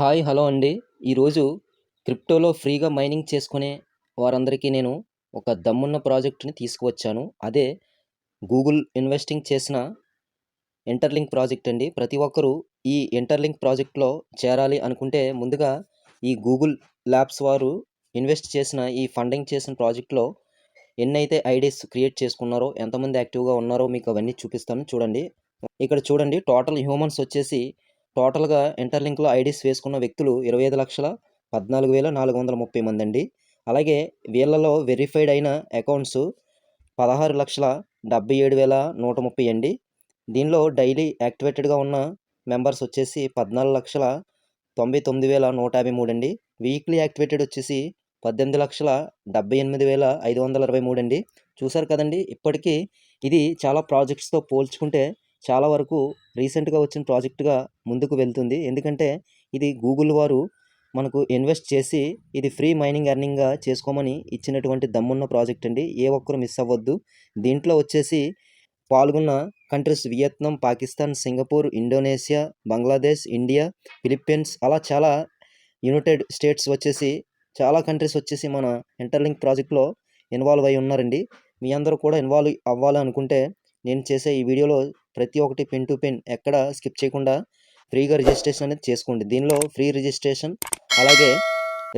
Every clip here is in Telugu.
హాయ్ హలో అండి. ఈరోజు క్రిప్టోలో ఫ్రీగా మైనింగ్ చేసుకునే వారందరికీ నేను ఒక దమ్మున్న ప్రాజెక్ట్ని తీసుకువచ్చాను. అదే గూగుల్ ఇన్వెస్టింగ్ చేసిన ఇంటర్లింక్ ప్రాజెక్ట్ అండి. ప్రతి ఒక్కరూ ఈ ఇంటర్లింక్ ప్రాజెక్ట్లో చేరాలి అనుకుంటే ముందుగా ఈ గూగుల్ ల్యాబ్స్ వారు ఇన్వెస్ట్ చేసిన ఈ ఫండింగ్ చేసిన ప్రాజెక్ట్లో ఎన్నైతే ఐడీస్ క్రియేట్ చేసుకున్నారో ఎంతమంది యాక్టివ్గా ఉన్నారో మీకు అవన్నీ చూపిస్తాను. చూడండి. ఇక్కడ చూడండి టోటల్ హ్యూమన్స్ వచ్చేసి టోటల్గా ఇంటర్లింక్లో ఐడీస్ వేసుకున్న వ్యక్తులు ఇరవై ఐదు లక్షల పద్నాలుగు వేల నాలుగు వందల ముప్పై మంది అండి. అలాగే వీళ్ళలో వెరిఫైడ్ అయిన అకౌంట్స్ పదహారు లక్షల డెబ్బై ఏడు వేల నూట ముప్పై అండి. దీనిలో డైలీ యాక్టివేటెడ్గా ఉన్న మెంబర్స్ వచ్చేసి పద్నాలుగు లక్షల తొంభై తొమ్మిది వేల నూట యాభై మూడు అండి. వీక్లీ యాక్టివేటెడ్ వచ్చేసి పద్దెనిమిది లక్షల డెబ్బై ఎనిమిది వేల ఐదు వందల ఇరవై మూడు అండి. చూసారు కదండి ఇప్పటికీ ఇది చాలా ప్రాజెక్ట్స్తో పోల్చుకుంటే చాలా వరకు రీసెంట్గా వచ్చిన ప్రాజెక్టుగా ముందుకు వెళ్తుంది. ఎందుకంటే ఇది గూగుల్ వారు మనకు ఇన్వెస్ట్ చేసి ఇది ఫ్రీ మైనింగ్ ఎర్నింగ్గా చేసుకోమని ఇచ్చినటువంటి దమ్మున్న ప్రాజెక్ట్ అండి. ఏ ఒక్కరు మిస్ అవ్వద్దు. దీంట్లో వచ్చేసి పాల్గొన్న countries Vietnam Pakistan Singapore Indonesia Bangladesh India Philippines అలా చాలా యునైటెడ్ స్టేట్స్ వచ్చేసి చాలా కంట్రీస్ వచ్చేసి మన ఇంటర్లింక్ ప్రాజెక్ట్లో ఇన్వాల్వ్ అయి ఉన్నారండి. మీ అందరూ కూడా ఇన్వాల్వ్ అవ్వాలి అనుకుంటే నేను చేసే ఈ వీడియోలో ప్రతి ఒక్కటి పెన్ టు పెన్ ఎక్కడ స్కిప్ చేయకుండా ఫ్రీగా రిజిస్ట్రేషన్ అనేది చేసుకోండి. దీనిలో ఫ్రీ రిజిస్ట్రేషన్ అలాగే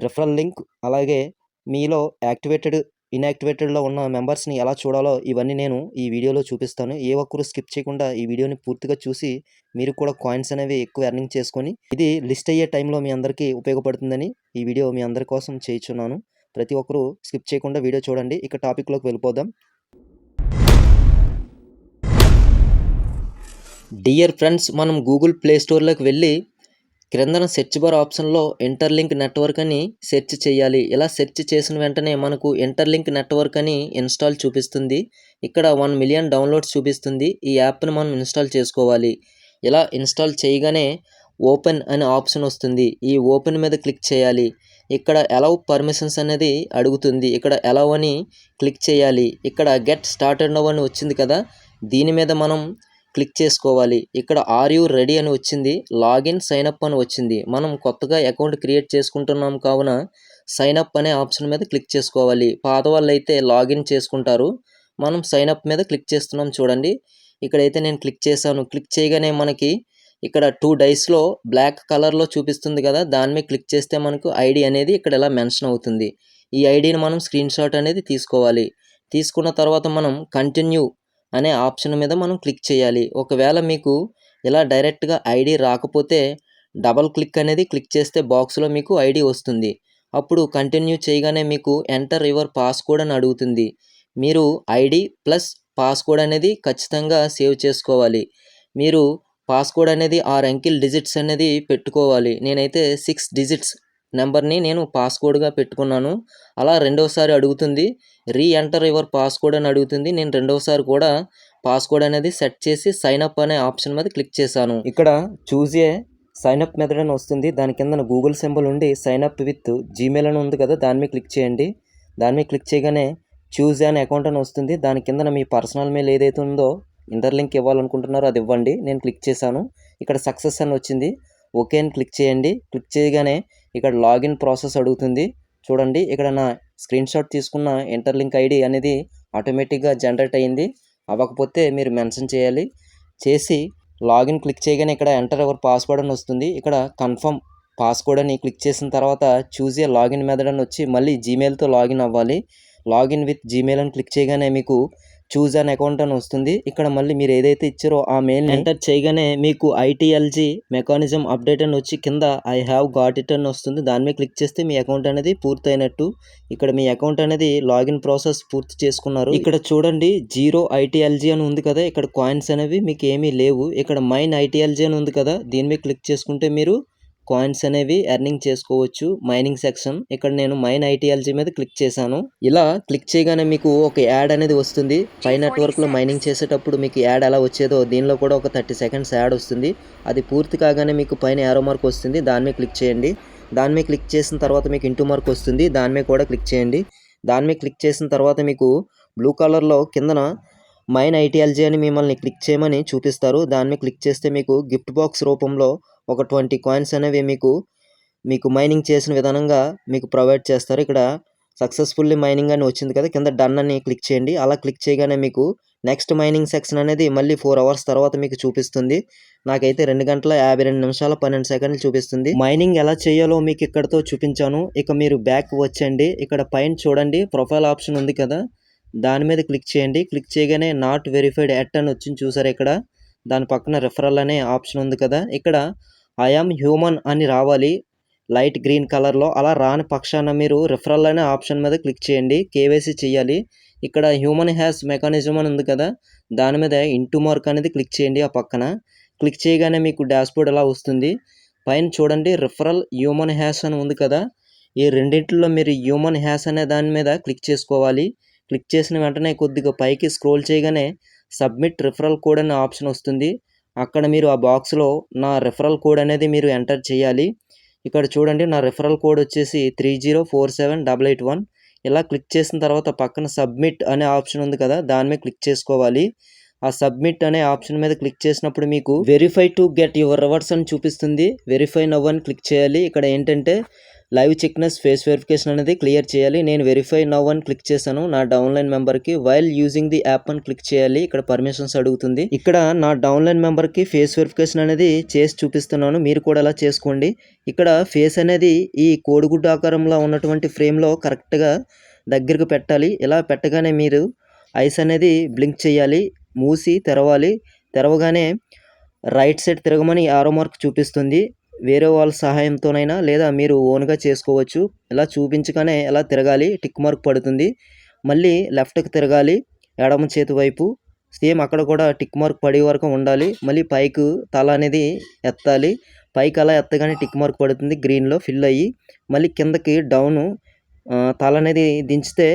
రిఫరల్ లింక్ అలాగే మీలో యాక్టివేటెడ్ ఇన్యాక్టివేటెడ్లో ఉన్న మెంబర్స్ని ఎలా చూడాలో ఇవన్నీ నేను ఈ వీడియోలో చూపిస్తాను. ఏ ఒక్కరు స్కిప్ చేయకుండా ఈ వీడియోని పూర్తిగా చూసి మీరు కూడా కాయిన్స్ అనేవి ఎక్కువ ఎర్నింగ్ చేసుకొని ఇది లిస్ట్ అయ్యే టైంలో మీ అందరికీ ఉపయోగపడుతుందని ఈ వీడియో మీ అందరి కోసం చేయించున్నాను. ప్రతి ఒక్కరూ స్కిప్ చేయకుండా వీడియో చూడండి. ఇక టాపిక్లోకి వెళ్ళిపోదాం. డియర్ ఫ్రెండ్స్ మనం గూగుల్ ప్లే స్టోర్లోకి వెళ్ళి క్రిందన సెర్చ్ బార్ ఆప్షన్లో ఇంటర్లింక్ నెట్వర్క్ అని సెర్చ్ చేయాలి. ఇలా సెర్చ్ చేసిన వెంటనే మనకు ఇంటర్లింక్ నెట్వర్క్ అని ఇన్స్టాల్ చూపిస్తుంది. ఇక్కడ వన్ మిలియన్ డౌన్లోడ్స్ చూపిస్తుంది. ఈ యాప్ని మనం ఇన్స్టాల్ చేసుకోవాలి. ఇలా ఇన్స్టాల్ చేయగానే ఓపెన్ అనే ఆప్షన్ వస్తుంది. ఈ ఓపెన్ మీద క్లిక్ చేయాలి. ఇక్కడ అలౌ పర్మిషన్స్ అనేది అడుగుతుంది. ఇక్కడ అలౌ అని క్లిక్ చేయాలి. ఇక్కడ గెట్ స్టార్టెడ్ నవ్ అని వచ్చింది కదా. దీని మీద మనం క్లిక్ చేసుకోవాలి. ఇక్కడ ఆర్ యూ రెడీ అని వచ్చింది. లాగిన్ సైన్ అప్ అని వచ్చింది. మనం కొత్తగా అకౌంట్ క్రియేట్ చేసుకుంటున్నాం కావున సైన్ అప్ అనే ఆప్షన్ మీద క్లిక్ చేసుకోవాలి. పాత వాళ్ళు అయితే లాగిన్ చేసుకుంటారు. మనం సైన్ అప్ మీద క్లిక్ చేస్తున్నాం చూడండి. ఇక్కడైతే నేను క్లిక్ చేశాను. క్లిక్ చేయగానే మనకి ఇక్కడ టూ డైస్లో బ్లాక్ కలర్లో చూపిస్తుంది కదా. దాని మీద క్లిక్ చేస్తే మనకు ఐడి అనేది ఇక్కడ ఇలా మెన్షన్ అవుతుంది. ఈ ఐడిని మనం స్క్రీన్ షాట్ అనేది తీసుకోవాలి. తీసుకున్న తర్వాత మనం కంటిన్యూ అనే ఆప్షన్ మీద మనం క్లిక్ చేయాలి. ఒకవేళ మీకు ఇలా డైరెక్ట్గా ఐడి రాకపోతే డబల్ క్లిక్ అనేది క్లిక్ చేస్తే బాక్స్లో మీకు ఐడి వస్తుంది. అప్పుడు కంటిన్యూ చేయగానే మీకు ఎంటర్ యువర్ పాస్కోడ్ అని అడుగుతుంది. మీరు ఐడి ప్లస్ పాస్కోడ్ అనేది ఖచ్చితంగా సేవ్ చేసుకోవాలి. మీరు పాస్కోడ్ అనేది ఆరు అంకిల్ డిజిట్స్ అనేది పెట్టుకోవాలి. నేనైతే సిక్స్ డిజిట్స్ నెంబర్ని నేను పాస్కోడ్గా పెట్టుకున్నాను. అలా రెండవసారి అడుగుతుంది. రీ ఎంటర్ యువర్ పాస్కోడ్ అని అడుగుతుంది. నేను రెండవసారి కూడా పాస్కోడ్ అనేది సెట్ చేసి సైన్ అప్ అనే ఆప్షన్ మీద క్లిక్ చేశాను. ఇక్కడ choose sign up sign up method అని వస్తుంది. దాని కింద గూగుల్ సింబల్ ఉండి సైన్ అప్ విత్ జీమెయిల్ అని ఉంది కదా దాని మీద క్లిక్ చేయండి. దాని మీద క్లిక్ చేయగానే చూజ్ అనే అకౌంట్ అని వస్తుంది. దాని కింద మీ పర్సనల్ మెయిల్ ఏదైతే ఉందో ఇంటర్లింక్ ఇవ్వాలనుకుంటున్నారో అది ఇవ్వండి. నేను క్లిక్ చేశాను. ఇక్కడ సక్సెస్ అని వచ్చింది. ఓకే అని క్లిక్ చేయండి. క్లిక్ చేయగానే ఇక్కడ లాగిన్ ప్రాసెస్ అడుగుతుంది. చూడండి ఇక్కడ నా స్క్రీన్ షాట్ తీసుకున్న ఇంటర్లింక్ ఐడి అనేది ఆటోమేటిక్గా జనరేట్ అయ్యింది. అవ్వకపోతే మీరు మెన్షన్ చేయాలి. చేసి లాగిన్ క్లిక్ చేయగానే ఇక్కడ ఎంటర్ ఎవర్ పాస్వర్డ్ అని వస్తుంది. ఇక్కడ కన్ఫర్మ్ పాస్వర్డ్ అని క్లిక్ చేసిన తర్వాత చూజ్ ఏ లాగిన్ మెథడ్ అని వచ్చి మళ్ళీ జీమెయిల్తో లాగిన్ అవ్వాలి. లాగిన్ విత్ జీమెయిల్ అని క్లిక్ చేయగానే మీకు చూజ్ అన్ అకౌంట్ అని వస్తుంది. ఇక్కడ మళ్ళీ మీరు ఏదైతే ఇచ్చారో ఆ మెయిల్ ఎంటర్ చేయగానే మీకు ఐటీఎల్జీ మెకానిజం అప్డేట్ అని వచ్చి కింద ఐ హ్యావ్ గాట్ ఇట్ అని వస్తుంది. దాని మీద క్లిక్ చేస్తే మీ అకౌంట్ అనేది పూర్తయినట్టు. ఇక్కడ మీ అకౌంట్ అనేది లాగిన్ ప్రాసెస్ పూర్తి చేసుకున్నారు. ఇక్కడ చూడండి జీరో ఐటీఎల్జీ అని ఉంది కదా. ఇక్కడ కాయిన్స్ అనేవి మీకు ఏమీ లేవు. ఇక్కడ మైన్ ఐటీఎల్జీ అని ఉంది కదా. దీని మీద క్లిక్ చేసుకుంటే మీరు కాయిన్స్ అనేవి ఎర్నింగ్ చేసుకోవచ్చు. మైనింగ్ సెక్షన్ ఇక్కడ నేను మైన్ ఐటీఎల్జీ మీద క్లిక్ చేశాను. ఇలా క్లిక్ చేయగానే మీకు ఒక యాడ్ అనేది వస్తుంది. పై నెట్వర్క్లో మైనింగ్ చేసేటప్పుడు మీకు యాడ్ ఎలా వచ్చేదో దీనిలో కూడా ఒక థర్టీ సెకండ్స్ యాడ్ వస్తుంది. అది పూర్తి కాగానే మీకు పైన యారో మార్క్ వస్తుంది. దాని మీద క్లిక్ చేయండి. దాని మీద క్లిక్ చేసిన తర్వాత మీకు ఇంటూ మార్క్ వస్తుంది. దాని మీద కూడా క్లిక్ చేయండి. దాని మీద క్లిక్ చేసిన తర్వాత మీకు బ్లూ కలర్లో కిందన మైన్ ఐటీఎల్జీ అని మిమ్మల్ని క్లిక్ చేయమని చూపిస్తారు. దాని మీద క్లిక్ చేస్తే మీకు గిఫ్ట్ బాక్స్ రూపంలో ఒక ట్వంటీ కాయిన్స్ అనేవి మీకు మీకు మైనింగ్ చేసిన విధానంగా మీకు ప్రొవైడ్ చేస్తారు. ఇక్కడ సక్సెస్ఫుల్లీ మైనింగ్ అని వచ్చింది కదా కింద డన్ అని క్లిక్ చేయండి. అలా క్లిక్ చేయగానే మీకు నెక్స్ట్ మైనింగ్ సెక్షన్ అనేది మళ్ళీ ఫోర్ అవర్స్ తర్వాత మీకు చూపిస్తుంది. నాకైతే రెండు గంటల యాభై రెండు నిమిషాల పన్నెండు సెకండ్లు చూపిస్తుంది. మైనింగ్ ఎలా చేయాలో మీకు ఇక్కడతో చూపించాను. ఇక మీరు బ్యాక్ వచ్చండి ఇక్కడ పైన చూడండి ప్రొఫైల్ ఆప్షన్ ఉంది కదా. దాని మీద క్లిక్ చేయండి. క్లిక్ చేయగానే నాట్ వెరిఫైడ్ ఎట్ అని వచ్చింది చూసారు ఇక్కడ. దాని పక్కన రిఫరల్ అనే ఆప్షన్ ఉంది కదా. ఇక్కడ ఐఎమ్ హ్యూమన్ అని రావాలి. లైట్ గ్రీన్ కలర్లో అలా రాని పక్షాన మీరు రిఫరల్ అనే ఆప్షన్ మీద క్లిక్ చేయండి. కేవైసీ చేయాలి. ఇక్కడ హ్యూమన్ హ్యాస్ మెకానిజం అని ఉంది కదా. దాని మీద ఇంటూ మార్క్ అనేది క్లిక్ చేయండి ఆ పక్కన. క్లిక్ చేయగానే మీకు డాష్బోర్డ్ ఎలా వస్తుంది. పైన చూడండి రిఫరల్ హ్యూమన్ హ్యాస్ అని ఉంది కదా. ఈ రెండింటిలో మీరు హ్యూమన్ హ్యాస్ అనే దాని మీద క్లిక్ చేసుకోవాలి. క్లిక్ చేసిన వెంటనే కొద్దిగా పైకి స్క్రోల్ చేయగానే సబ్మిట్ రిఫరల్ కోడ్ అనే ఆప్షన్ వస్తుంది. అక్కడ మీరు ఆ బాక్స్లో నా రిఫరల్ కోడ్ అనేది మీరు ఎంటర్ చేయాలి. ఇక్కడ చూడండి నా రిఫరల్ కోడ్ వచ్చేసి three zero four seven double eight one ఇలా క్లిక్ చేసిన తర్వాత పక్కన సబ్మిట్ అనే ఆప్షన్ ఉంది కదా దాని మీద క్లిక్ చేసుకోవాలి. ఆ సబ్మిట్ అనే ఆప్షన్ మీద క్లిక్ చేసినప్పుడు మీకు verify to get your rewards అని చూపిస్తుంది. వెరిఫై నవ్ అని క్లిక్ చేయాలి. ఇక్కడ ఏంటంటే లైవ్ చిక్నెస్ ఫేస్ వెరిఫికేషన్ అనేది క్లియర్ చేయాలి. నేను వెరిఫై నవ్ అని క్లిక్ చేశాను. నా డౌన్లైన్ మెంబర్కి వైల్ యూజింగ్ ది యాప్ అని క్లిక్ చేయాలి. ఇక్కడ పర్మిషన్స్ అడుగుతుంది. ఇక్కడ నా డౌన్లైన్ మెంబర్కి ఫేస్ వెరిఫికేషన్ అనేది చేసి చూపిస్తున్నాను. మీరు కూడా అలా చేసుకోండి. ఇక్కడ ఫేస్ అనేది ఈ కోడిగుడ్డు ఆకారంలో ఉన్నటువంటి ఫ్రేమ్లో కరెక్ట్గా దగ్గరకు పెట్టాలి. ఇలా పెట్టగానే మీరు ఐస్ అనేది బ్లింక్ చేయాలి. మూసి తెరవాలి. తెరవగానే రైట్ సైడ్ తిరగమని ఆరో మార్క్ చూపిస్తుంది. వేరే వాళ్ళ సహాయంతోనైనా లేదా మీరు ఓన్గా చేసుకోవచ్చు. ఇలా చూపించగానే ఎలా తిరగాలి? టిక్ మార్క్ పడుతుంది. మళ్ళీ లెఫ్ట్కి తిరగాలి. ఎడమ చేతి వైపు. సేమ్ అక్కడ కూడా టిక్ మార్క్ పడే వరకు ఉండాలి. మళ్ళీ పైకి తల అనేది ఎత్తాలి. పైకి అలా ఎత్తగానే టిక్ మార్క్ పడుతుంది. గ్రీన్లో ఫిల్ అయ్యి. మళ్ళీ కిందకి డౌను. తల అనేది దించితే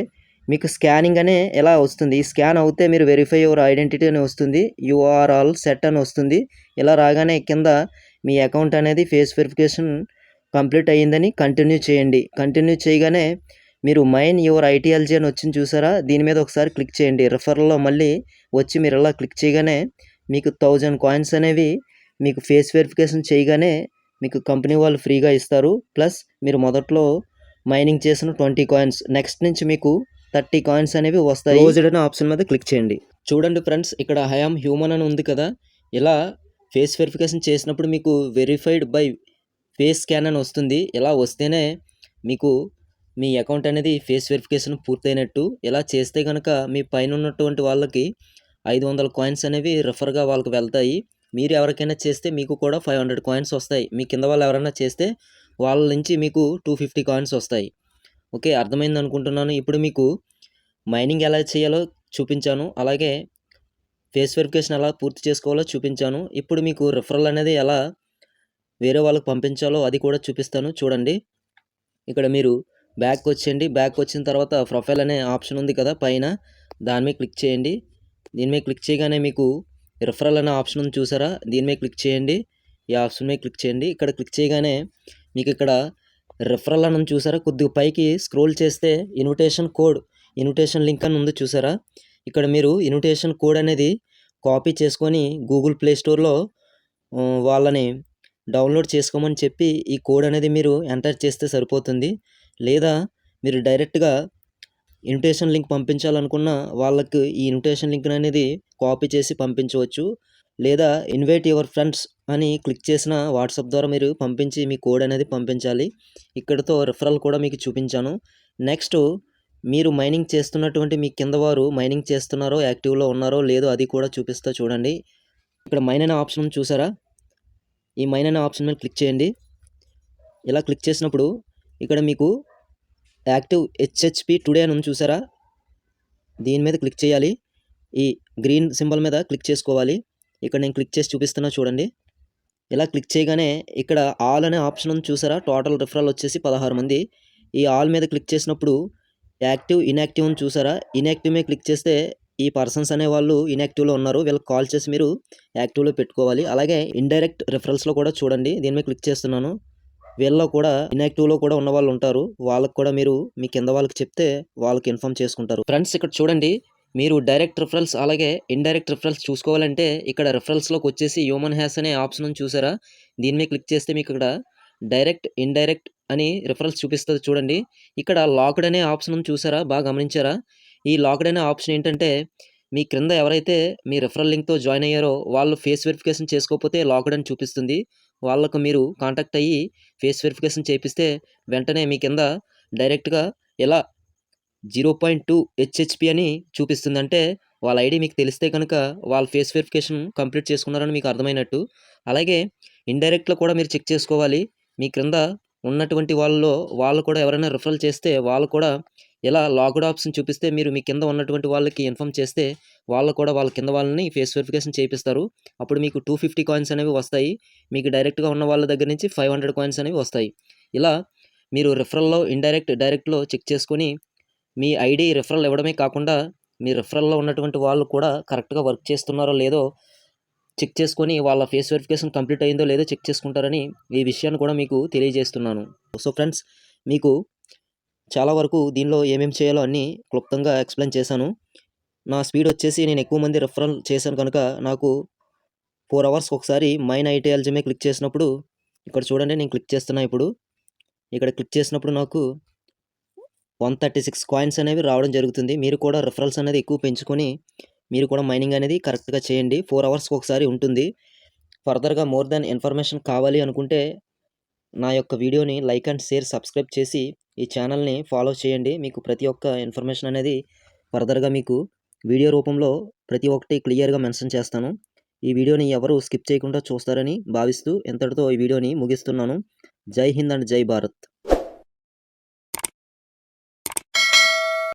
మీకు స్కానింగ్ అనే ఎలా వస్తుంది? ఈ స్కాన్ అవుతే మీరు వెరిఫై యువర్ ఐడెంటిటీ అని వస్తుంది. యు ఆర్ ఆల్ సెట్ అని వస్తుంది. ఇలా రాగానే కింద మీ అకౌంట్ అనేది ఫేస్ వెరిఫికేషన్ కంప్లీట్ అయ్యిందని కంటిన్యూ చేయండి. కంటిన్యూ చేయగానే మీరు మైన్ యువర్ ఐటీఎల్జీ అని వచ్చింది చూసారా? దీని మీద ఒకసారి క్లిక్ చేయండి. రిఫర్లో మళ్ళీ వచ్చి మీరు ఇలా క్లిక్ చేయగానే మీకు థౌజండ్ కాయిన్స్ అనేవి మీకు ఫేస్ వెరిఫికేషన్ చేయగానే మీకు కంపెనీ వాళ్ళు ఫ్రీగా ఇస్తారు. ప్లస్ మీరు మొదట్లో మైనింగ్ చేసిన ట్వంటీ కాయిన్స్ నెక్స్ట్ నుంచి మీకు థర్టీ కాయిన్స్ అనేవి వస్తాయి. రోజుడ్ అనే ఆప్షన్ మీద క్లిక్ చేయండి. చూడండి ఫ్రెండ్స్ ఇక్కడ హయామ్ హ్యూమన్ అని ఉంది కదా? ఇలా ఫేస్ వెరిఫికేషన్ చేసినప్పుడు మీకు వెరిఫైడ్ బై ఫేస్ స్కాన్ అని వస్తుంది. ఇలా వస్తేనే మీకు మీ అకౌంట్ అనేది ఫేస్ వెరిఫికేషన్ పూర్తయినట్టు. ఇలా చేస్తే కనుక మీ పైన ఉన్నటువంటి వాళ్ళకి ఐదు వందల కాయిన్స్ అనేవి రిఫర్గా వాళ్ళకి వెళ్తాయి. మీరు ఎవరికైనా చేస్తే మీకు కూడా ఫైవ్ హండ్రెడ్ కాయిన్స్ వస్తాయి. మీ కింద వాళ్ళు ఎవరైనా చేస్తే వాళ్ళ నుంచి మీకు టూ ఫిఫ్టీ కాయిన్స్ వస్తాయి. ఓకే అర్థమైంది అనుకుంటున్నాను ఇప్పుడు మీకు మైనింగ్ ఎలా చేయాలో చూపించాను. అలాగే ఫేస్ వెరిఫికేషన్ ఎలా పూర్తి చేసుకోవాలో చూపించాను. ఇప్పుడు మీకు రిఫరల్ అనేది ఎలా వేరే వాళ్ళకి పంపించాలో అది కూడా చూపిస్తాను. చూడండి. ఇక్కడ మీరు బ్యాక్ వచ్చేయండి. బ్యాక్ వచ్చిన తర్వాత ప్రొఫైల్ అనే ఆప్షన్ ఉంది కదా పైన. దాని మీద క్లిక్ చేయండి. దీని మీద క్లిక్ చేయగానే మీకు రిఫరల్ అనే ఆప్షన్ ఉంది చూసారా? దీని మీద క్లిక్ చేయండి. ఈ ఆప్షన్ మీద క్లిక్ చేయండి. ఇక్కడ క్లిక్ చేయగానే మీకు ఇక్కడ రిఫరల్ అని చూసారా? కొద్దిగా పైకి స్క్రోల్ చేస్తే ఇన్విటేషన్ కోడ్ ఇన్విటేషన్ లింక్ అని ఉంది చూసారా? ఇక్కడ మీరు ఇన్విటేషన్ కోడ్ అనేది కాపీ చేసుకొని గూగుల్ ప్లే స్టోర్లో వాళ్ళని డౌన్లోడ్ చేసుకోమని చెప్పి ఈ కోడ్ అనేది మీరు ఎంటర్ చేస్తే సరిపోతుంది. లేదా మీరు డైరెక్ట్గా ఇన్విటేషన్ లింక్ పంపించాలనుకున్న వాళ్ళకి ఈ ఇన్విటేషన్ లింక్ అనేది కాపీ చేసి పంపించవచ్చు. లేదా ఇన్వైట్ యువర్ ఫ్రెండ్స్ అని క్లిక్ చేసిన వాట్సాప్ ద్వారా మీరు పంపించి మీ కోడ్ అనేది పంపించాలి. ఇక్కడతో రిఫరల్ కూడా మీకు చూపించాను. నెక్స్ట్ మీరు మైనింగ్ చేస్తున్నటువంటి మీ కింద వారు మైనింగ్ చేస్తున్నారో యాక్టివ్లో ఉన్నారో లేదో అది కూడా చూపిస్తా చూడండి. ఇక్కడ మైన్ అనే ఆప్షన్ చూసారా? ఈ మైన్ అనే ఆప్షన్ మీద క్లిక్ చేయండి. ఇలా క్లిక్ చేసినప్పుడు ఇక్కడ మీకు యాక్టివ్ హెచ్హెచ్పి టుడే అని ఉంది చూసారా? దీని మీద క్లిక్ చేయాలి. ఈ గ్రీన్ సింబల్ మీద క్లిక్ చేసుకోవాలి. ఇక్కడ నేను క్లిక్ చేసి చూపిస్తున్నా చూడండి. ఇలా క్లిక్ చేయగానే ఇక్కడ ఆల్ అనే ఆప్షన్ ఉంది చూసారా? టోటల్ రిఫరల్ వచ్చేసి పదహారు మంది. ఈ ఆల్ మీద క్లిక్ చేసినప్పుడు యాక్టివ్ ఇన్యాక్టివ్ అని చూసారా? ఇన్యాక్టివ్ మీద క్లిక్ చేస్తే ఈ పర్సన్స్ అనే వాళ్ళు ఇన్యాక్టివ్లో ఉన్నారు. వీళ్ళకి కాల్ చేసి మీరు యాక్టివ్లో పెట్టుకోవాలి. అలాగే ఇండైరెక్ట్ రిఫరల్స్లో కూడా చూడండి. దీని మీద క్లిక్ చేస్తున్నాను. వీళ్ళలో కూడా ఇన్యాక్టివ్లో కూడా ఉన్న వాళ్ళు ఉంటారు. వాళ్ళకి కూడా మీరు మీ కింద వాళ్ళకి చెప్తే వాళ్ళకి ఇన్ఫామ్ చేసుకుంటారు. ఫ్రెండ్స్ ఇక్కడ చూడండి. మీరు డైరెక్ట్ రిఫరల్స్ అలాగే ఇండైరెక్ట్ రిఫరల్స్ చూసుకోవాలంటే ఇక్కడ రిఫరల్స్లోకి వచ్చేసి హ్యూమన్ హ్యాస్ అనే ఆప్షన్ చూసారా? దీని మీద క్లిక్ చేస్తే మీకు ఇక్కడ డైరెక్ట్ ఇండైరెక్ట్ అని రిఫరల్స్ చూపిస్తుంది చూడండి. ఇక్కడ లాక్డ్ అనే ఆప్షన్ ఉంది చూసారా? బాగా గమనించారా? ఈ లాక్డ్ అనే ఆప్షన్ ఏంటంటే మీ క్రింద ఎవరైతే మీ రిఫరల్ లింక్తో జాయిన్ అయ్యారో వాళ్ళు ఫేస్ వెరిఫికేషన్ చేసుకోకపోతే లాక్డ్ అని చూపిస్తుంది. వాళ్ళకు మీరు కాంటాక్ట్ అయ్యి ఫేస్ వెరిఫికేషన్ చేపిస్తే వెంటనే మీ కింద డైరెక్ట్గా ఎలా జీరో పాయింట్ టూ హెచ్హెచ్పి అని చూపిస్తుంది. అంటే వాళ్ళ ఐడి మీకు తెలిస్తే కనుక వాళ్ళ ఫేస్ వెరిఫికేషన్ కంప్లీట్ చేసుకున్నారని మీకు అర్థమైనట్టు. అలాగే ఇండైరెక్ట్లో కూడా మీరు చెక్ చేసుకోవాలి. మీ క్రింద ఉన్నటువంటి వాళ్ళలో వాళ్ళు కూడా ఎవరైనా రిఫరల్ చేస్తే వాళ్ళు కూడా ఇలా లాగ్డ్ ఆప్షన్ చూపిస్తే మీరు మీ కింద ఉన్నటువంటి వాళ్ళకి ఇన్ఫామ్ చేస్తే వాళ్ళు కూడా వాళ్ళ కింద వాళ్ళని ఫేస్ వెరిఫికేషన్ చేపిస్తారు అప్పుడు మీకు టూ ఫిఫ్టీ కాయిన్స్ అనేవి వస్తాయి. మీకు డైరెక్ట్గా ఉన్న వాళ్ళ దగ్గర నుంచి ఫైవ్ హండ్రెడ్ కాయిన్స్ అనేవి వస్తాయి. ఇలా మీరు రిఫరల్లో ఇండైరెక్ట్ డైరెక్ట్లో చెక్ చేసుకొని మీ ఐడి రిఫరల్ ఇవ్వడమే కాకుండా మీ రిఫరల్లో ఉన్నటువంటి వాళ్ళు కూడా కరెక్ట్గా వర్క్ చేస్తున్నారో లేదో చెక్ చేసుకొని వాళ్ళ ఫేస్ వెరిఫికేషన్ కంప్లీట్ అయిందో లేదో చెక్ చేసుకుంటారని ఈ విషయాన్ని కూడా మీకు తెలియజేస్తున్నాను. సో ఫ్రెండ్స్ మీకు చాలా వరకు దీనిలో ఏమేమి చేయాలో అన్నీ క్లుప్తంగా ఎక్స్ప్లెయిన్ చేశాను. నా స్పీడ్ వచ్చేసి నేను ఎక్కువ మంది రెఫరల్ చేశాను కనుక నాకు ఫోర్ అవర్స్ ఒకసారి మైన్ ఐటీఎల్జీమే క్లిక్ చేసినప్పుడు ఇక్కడ చూడండి నేను క్లిక్ చేస్తున్నా ఇప్పుడు. ఇక్కడ క్లిక్ చేసినప్పుడు నాకు వన్ థర్టీ సిక్స్ కాయిన్స్ అనేవి రావడం జరుగుతుంది. మీరు కూడా రెఫరల్స్ అనేది ఎక్కువ పెంచుకొని మీరు కూడా మైనింగ్ అనేది కరెక్ట్గా చేయండి. ఫోర్ అవర్స్కి ఒకసారి ఉంటుంది. ఫర్దర్గా మోర్ దాన్ ఇన్ఫర్మేషన్ కావాలి అనుకుంటే నా యొక్క వీడియోని లైక్ అండ్ షేర్ సబ్స్క్రైబ్ చేసి ఈ ఛానల్ని ఫాలో చేయండి. మీకు ప్రతి ఒక్క ఇన్ఫర్మేషన్ అనేది ఫర్దర్గా మీకు వీడియో రూపంలో ప్రతి ఒక్కటి క్లియర్గా మెన్షన్ చేస్తాను. ఈ వీడియోని ఎవరు స్కిప్ చేయకుండా చూస్తారని భావిస్తూ ఎంతటితో ఈ వీడియోని ముగిస్తున్నాను. జై హింద్ అండ్ జై భారత్.